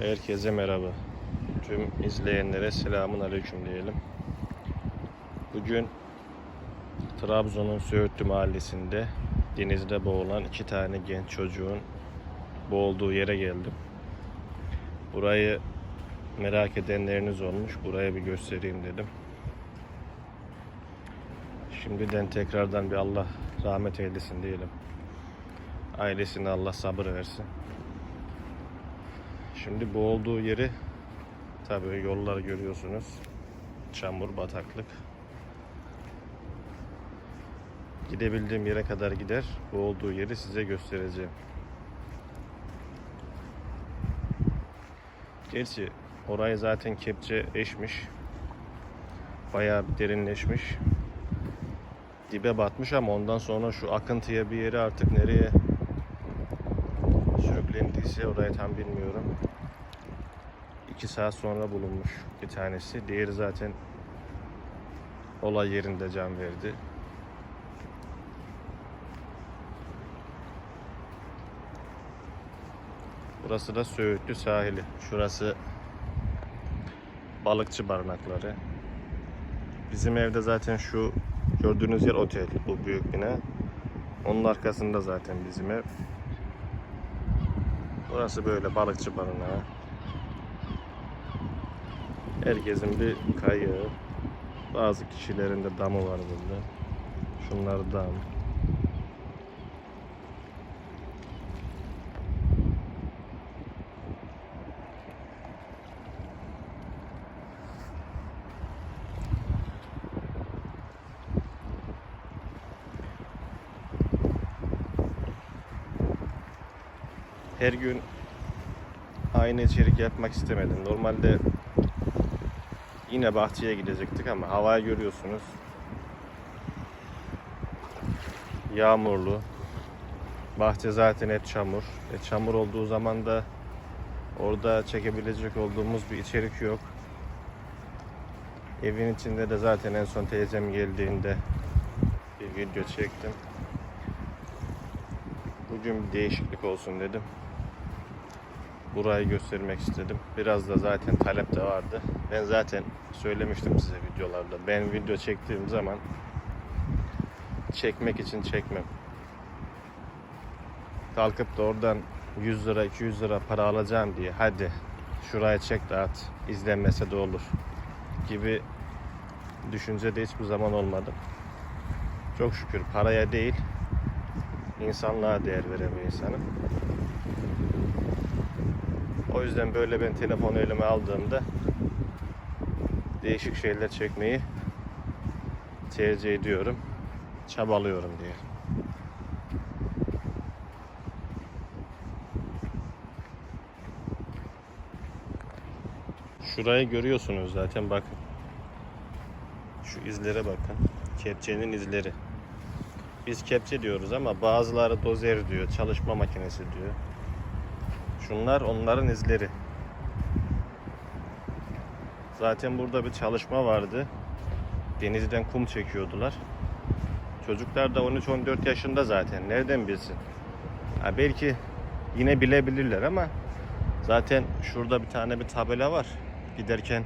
Herkese merhaba. Tüm izleyenlere selamun aleyküm diyelim. Bugün Trabzon'un Söğütlü mahallesinde denizde boğulan iki tane genç çocuğun boğulduğu yere geldim. Burayı merak edenleriniz olmuş. Buraya bir göstereyim dedim. Şimdiden tekrardan bir Allah rahmet eylesin diyelim. Ailesine Allah sabır versin. Şimdi bu olduğu yeri tabii yollar görüyorsunuz. Çamur, bataklık. Gidebildiğim yere kadar gider. Bu olduğu yeri size göstereceğim. Gerçi orayı zaten kepçe eşmiş. Bayağı bir derinleşmiş. Dibe batmış ama ondan sonra şu akıntıya bir yeri artık nereye sürüklendiyse orayı tam bilmiyorum. 2 saat sonra bulunmuş bir tanesi. Diğeri zaten olay yerinde can verdi. Burası da Söğütlü sahili. Şurası balıkçı barınakları. Bizim evde zaten şu gördüğünüz yer otel. Bu büyük bina. Onun arkasında zaten bizim ev. Burası böyle balıkçı barınağı. Herkesin bir kayığı. Bazı kişilerin de damı var burada. Şunlar dam. Her gün aynı içerik yapmak istemedim. Normalde yine bahçeye gidecektik ama havayı görüyorsunuz. Yağmurlu. Bahçe zaten hep çamur. E, çamur olduğu zaman da orada çekebilecek olduğumuz bir içerik yok. Evin içinde de zaten en son teyzem geldiğinde bir video çektim. Bugün bir değişiklik olsun dedim burayı göstermek istedim. Biraz da zaten talep de vardı. Ben zaten söylemiştim size videolarda. Ben video çektiğim zaman çekmek için çekmem. Kalkıp da oradan 100 lira 200 lira para alacağım diye hadi şuraya çek de at izlenmese de olur gibi düşünce de hiçbir zaman olmadı. Çok şükür paraya değil insanlığa değer veren bir insanım. O yüzden böyle ben telefonu elime aldığımda değişik şeyler çekmeyi tercih ediyorum. Çabalıyorum diye. Şurayı görüyorsunuz zaten bakın. Şu izlere bakın. Kepçenin izleri. Biz kepçe diyoruz ama bazıları dozer diyor, çalışma makinesi diyor. Şunlar onların izleri. Zaten burada bir çalışma vardı. Denizden kum çekiyordular. Çocuklar da 13-14 yaşında zaten. Nereden bilsin? Ha belki yine bilebilirler ama zaten şurada bir tane bir tabela var. Giderken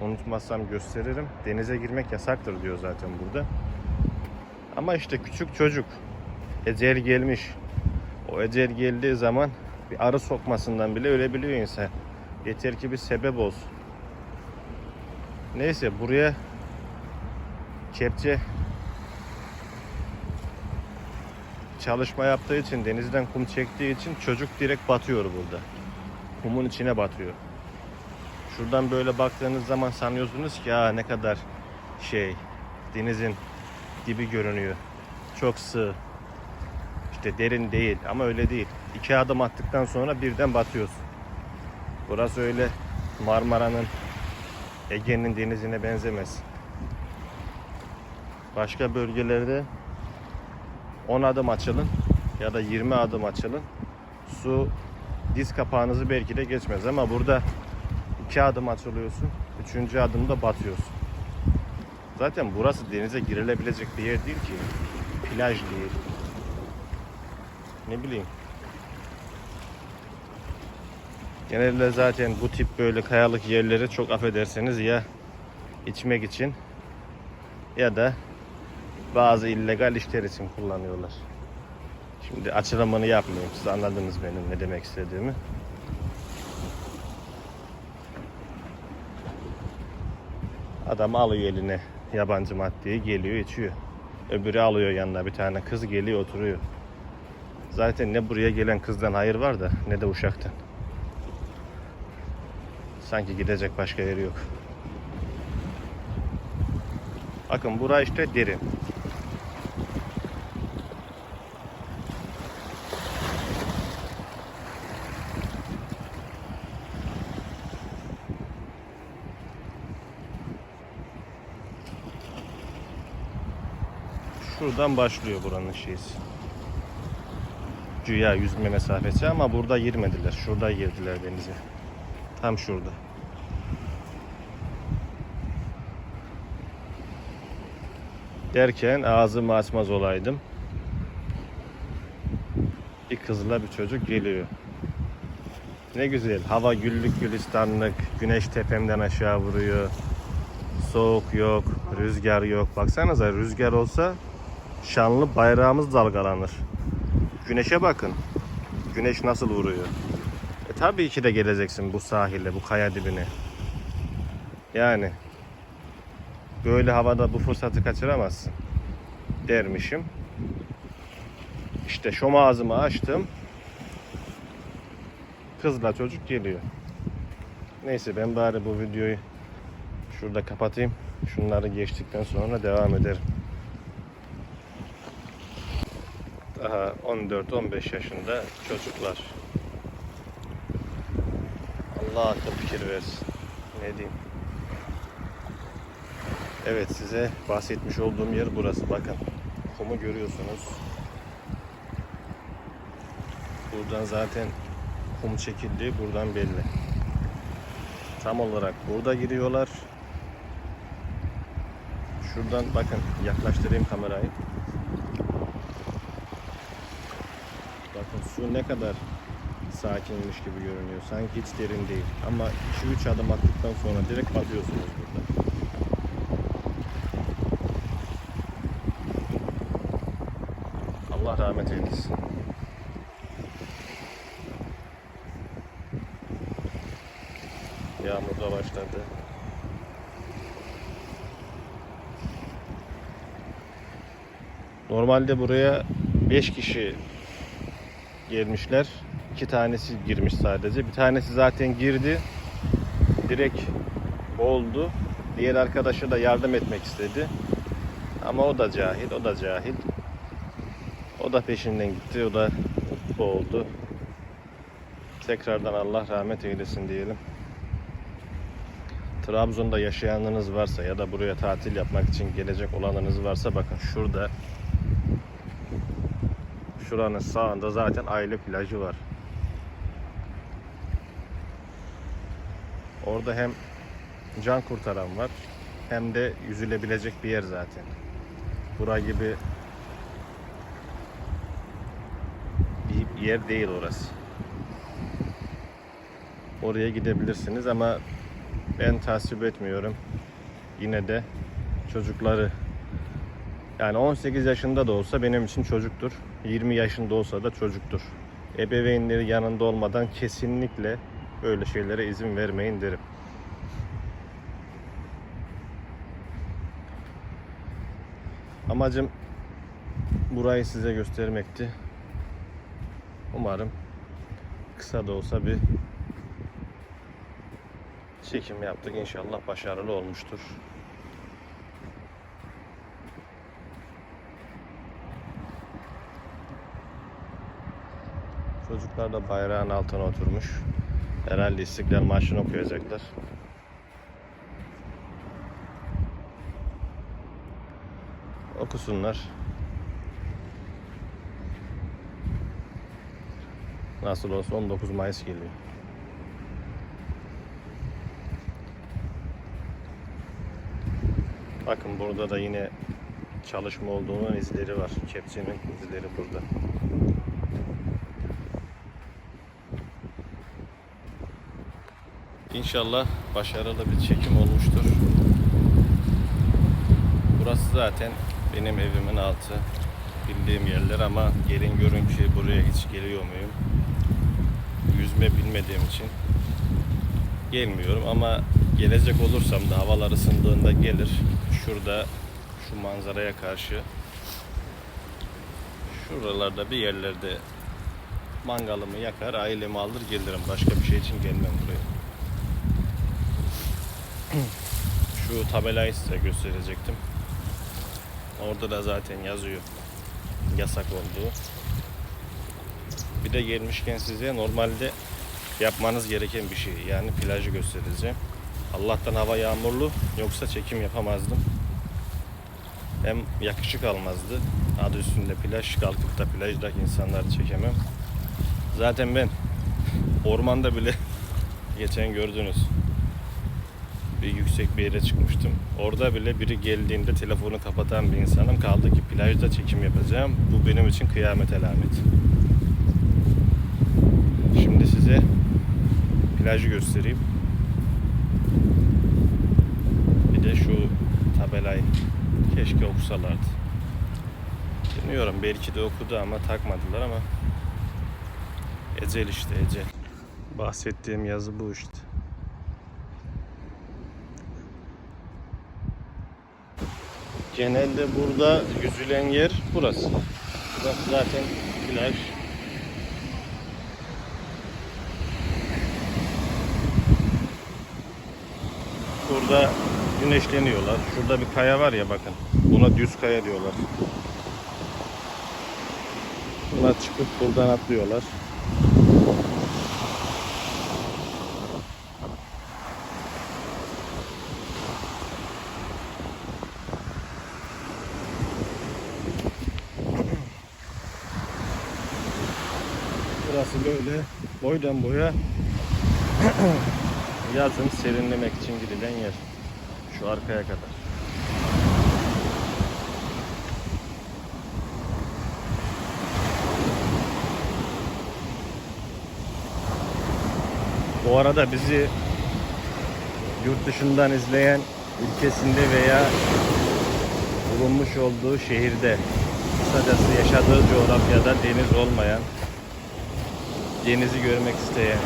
unutmazsam gösteririm. Denize girmek yasaktır diyor zaten burada. Ama işte küçük çocuk ecel gelmiş. O ecel geldiği zaman bir arı sokmasından bile ölebiliyor insan. Yeter ki bir sebep olsun. Neyse buraya kepçe çalışma yaptığı için denizden kum çektiği için çocuk direkt batıyor burada. Kumun içine batıyor. Şuradan böyle baktığınız zaman sanıyorsunuz ki ha ne kadar şey denizin dibi görünüyor. Çok sığ. İşte derin değil ama öyle değil. İki adım attıktan sonra birden batıyorsun. Burası öyle Marmara'nın Ege'nin denizine benzemez. Başka bölgelerde 10 adım açılın ya da 20 adım açılın. Su diz kapağınızı belki de geçmez ama burada 2 adım açılıyorsun. 3. adımda batıyorsun. Zaten burası denize girilebilecek bir yer değil ki. Plaj değil. Ne bileyim. Genelde zaten bu tip böyle kayalık yerleri çok affederseniz ya içmek için ya da bazı illegal işler için kullanıyorlar. Şimdi açılımını yapmayayım. Siz anladınız benim ne demek istediğimi. Adam alıyor eline yabancı maddeyi geliyor içiyor. Öbürü alıyor yanına bir tane kız geliyor oturuyor. Zaten ne buraya gelen kızdan hayır var da ne de uşaktan. Sanki gidecek başka yeri yok. Bakın bura işte derin. Şuradan başlıyor buranın şeysi. Güya yüzme mesafesi ama burada girmediler. Şurada girdiler denize. Tam şurada. Derken ağzımı açmaz olaydım. Bir kızla bir çocuk geliyor. Ne güzel. Hava güllük gülistanlık. Güneş tepemden aşağı vuruyor. Soğuk yok. Rüzgar yok. Baksanıza rüzgar olsa şanlı bayrağımız dalgalanır. Güneşe bakın. Güneş nasıl vuruyor. Tabii ki de geleceksin bu sahile, bu kaya dibine. Yani böyle havada bu fırsatı kaçıramazsın dermişim. İşte şom ağzımı açtım. Kızla çocuk geliyor. Neyse ben bari bu videoyu şurada kapatayım. Şunları geçtikten sonra devam ederim. Daha 14-15 yaşında çocuklar. Allah akıl fikir versin. Ne diyeyim? Evet size bahsetmiş olduğum yer burası. Bakın kumu görüyorsunuz. Buradan zaten kum çekildi. Buradan belli. Tam olarak burada giriyorlar. Şuradan bakın yaklaştırayım kamerayı. Bakın su ne kadar sakinmiş gibi görünüyor. Sanki hiç derin değil. Ama 2-3 adım attıktan sonra direkt batıyorsunuz burada. Allah rahmet eylesin. Yağmur da başladı. Normalde buraya 5 kişi gelmişler. İki tanesi girmiş sadece. Bir tanesi zaten girdi. Direkt oldu. Diğer arkadaşı da yardım etmek istedi. Ama o da cahil, o da cahil. O da peşinden gitti, o da boğuldu. Tekrardan Allah rahmet eylesin diyelim. Trabzon'da yaşayanınız varsa ya da buraya tatil yapmak için gelecek olanınız varsa bakın şurada Şuranın sağında zaten aile plajı var. Orada hem can kurtaran var hem de yüzülebilecek bir yer zaten. Bura gibi bir yer değil orası. Oraya gidebilirsiniz ama ben tasvip etmiyorum. Yine de çocukları yani 18 yaşında da olsa benim için çocuktur. 20 yaşında olsa da çocuktur. Ebeveynleri yanında olmadan kesinlikle böyle şeylere izin vermeyin derim. Amacım burayı size göstermekti. Umarım kısa da olsa bir çekim yaptık. İnşallah başarılı olmuştur. Çocuklar da bayrağın altına oturmuş. Herhalde İstiklal Marşı'nı okuyacaklar. Okusunlar. Nasıl olsa 19 Mayıs geliyor. Bakın burada da yine çalışma olduğunun izleri var. Kepçenin izleri burada. İnşallah başarılı bir çekim olmuştur. Burası zaten benim evimin altı. Bildiğim yerler ama gelin görün ki buraya hiç geliyor muyum? Yüzme bilmediğim için gelmiyorum ama gelecek olursam da havalar ısındığında gelir. Şurada şu manzaraya karşı şuralarda bir yerlerde mangalımı yakar, ailemi alır gelirim. Başka bir şey için gelmem buraya. Şu tabelayı size gösterecektim. Orada da zaten yazıyor yasak olduğu. Bir de gelmişken size normalde yapmanız gereken bir şey. Yani plajı göstereceğim. Allah'tan hava yağmurlu yoksa çekim yapamazdım. Hem yakışık almazdı. Adı üstünde plaj kalkıp da plajdaki insanları çekemem. Zaten ben ormanda bile geçen gördünüz yüksek bir yere çıkmıştım. Orada bile biri geldiğinde telefonu kapatan bir insanım. Kaldı ki plajda çekim yapacağım. Bu benim için kıyamet alameti. Şimdi size plajı göstereyim. Bir de şu tabelayı keşke okusalardı. Bilmiyorum belki de okudu ama takmadılar ama Ecel işte ecel. Bahsettiğim yazı bu işte. Genelde burada yüzülen yer burası. Burası zaten plaj. Burada güneşleniyorlar. Şurada bir kaya var ya bakın. Buna düz kaya diyorlar. Buna çıkıp buradan atlıyorlar. Burası böyle boydan boya yazın serinlemek için gidilen yer. Şu arkaya kadar. Bu arada bizi yurt dışından izleyen ülkesinde veya bulunmuş olduğu şehirde kısacası yaşadığı coğrafyada deniz olmayan denizi görmek isteyen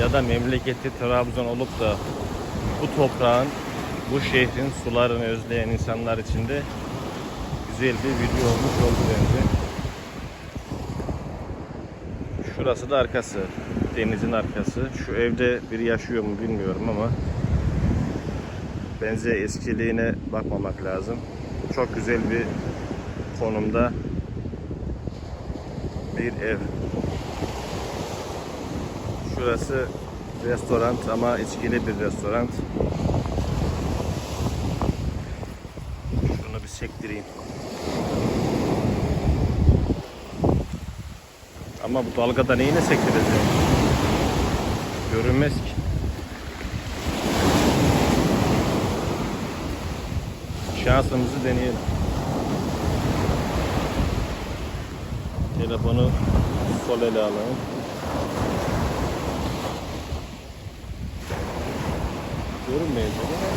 ya da memleketi Trabzon olup da bu toprağın, bu şehrin sularını özleyen insanlar için de güzel bir video olmuş oldu bence. Şurası da arkası. Denizin arkası. Şu evde biri yaşıyor mu bilmiyorum ama benze eskiliğine bakmamak lazım. Çok güzel bir konumda bir ev. Şurası restoran ama içkili bir restoran. Şunu bir sektireyim. Ama bu dalgada neyine sektireceğim? Görünmez ki. Şansımızı deneyelim. Telefonu sol ele alalım. Görünmeyecek ama.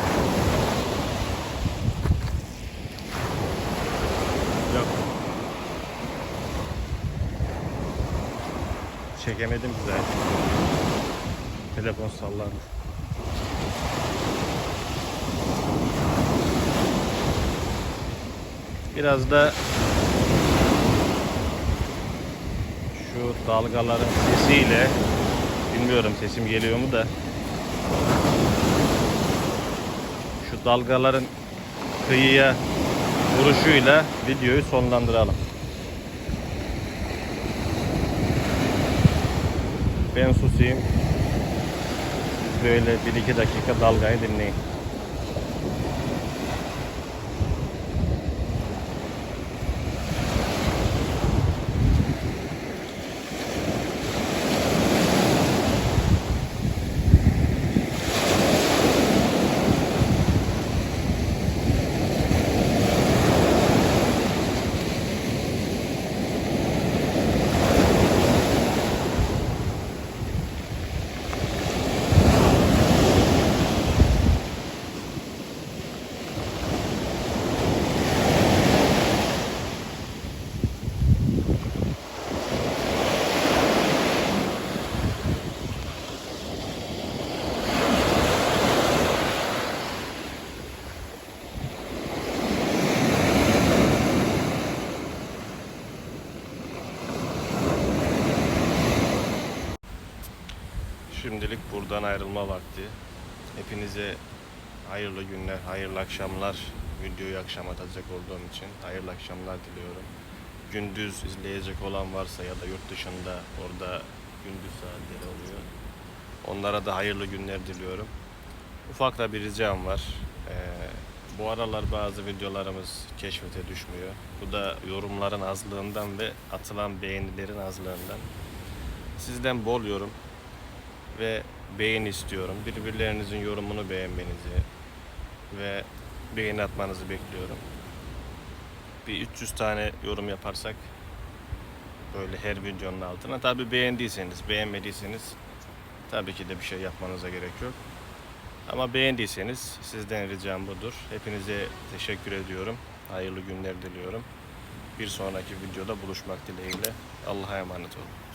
Yok. Çekemedim ki zaten. Telefon sallandı. Biraz da şu dalgaların sesiyle bilmiyorum sesim geliyor mu da şu dalgaların kıyıya vuruşuyla videoyu sonlandıralım. Ben susayım. Böyle 1-2 dakika dalgayı dinleyin. Şimdilik buradan ayrılma vakti. Hepinize hayırlı günler, hayırlı akşamlar. Videoyu akşam atacak olduğum için hayırlı akşamlar diliyorum. Gündüz izleyecek olan varsa ya da yurt dışında orada gündüz saatleri oluyor. Onlara da hayırlı günler diliyorum. Ufak da bir ricam var. Ee, bu aralar bazı videolarımız keşfete düşmüyor. Bu da yorumların azlığından ve atılan beğenilerin azlığından. Sizden bol yorum ve beğeni istiyorum. Birbirlerinizin yorumunu beğenmenizi ve beğeni atmanızı bekliyorum. Bir 300 tane yorum yaparsak böyle her videonun altına. Tabi beğendiyseniz, beğenmediyseniz tabii ki de bir şey yapmanıza gerek yok. Ama beğendiyseniz sizden ricam budur. Hepinize teşekkür ediyorum. Hayırlı günler diliyorum. Bir sonraki videoda buluşmak dileğiyle. Allah'a emanet olun.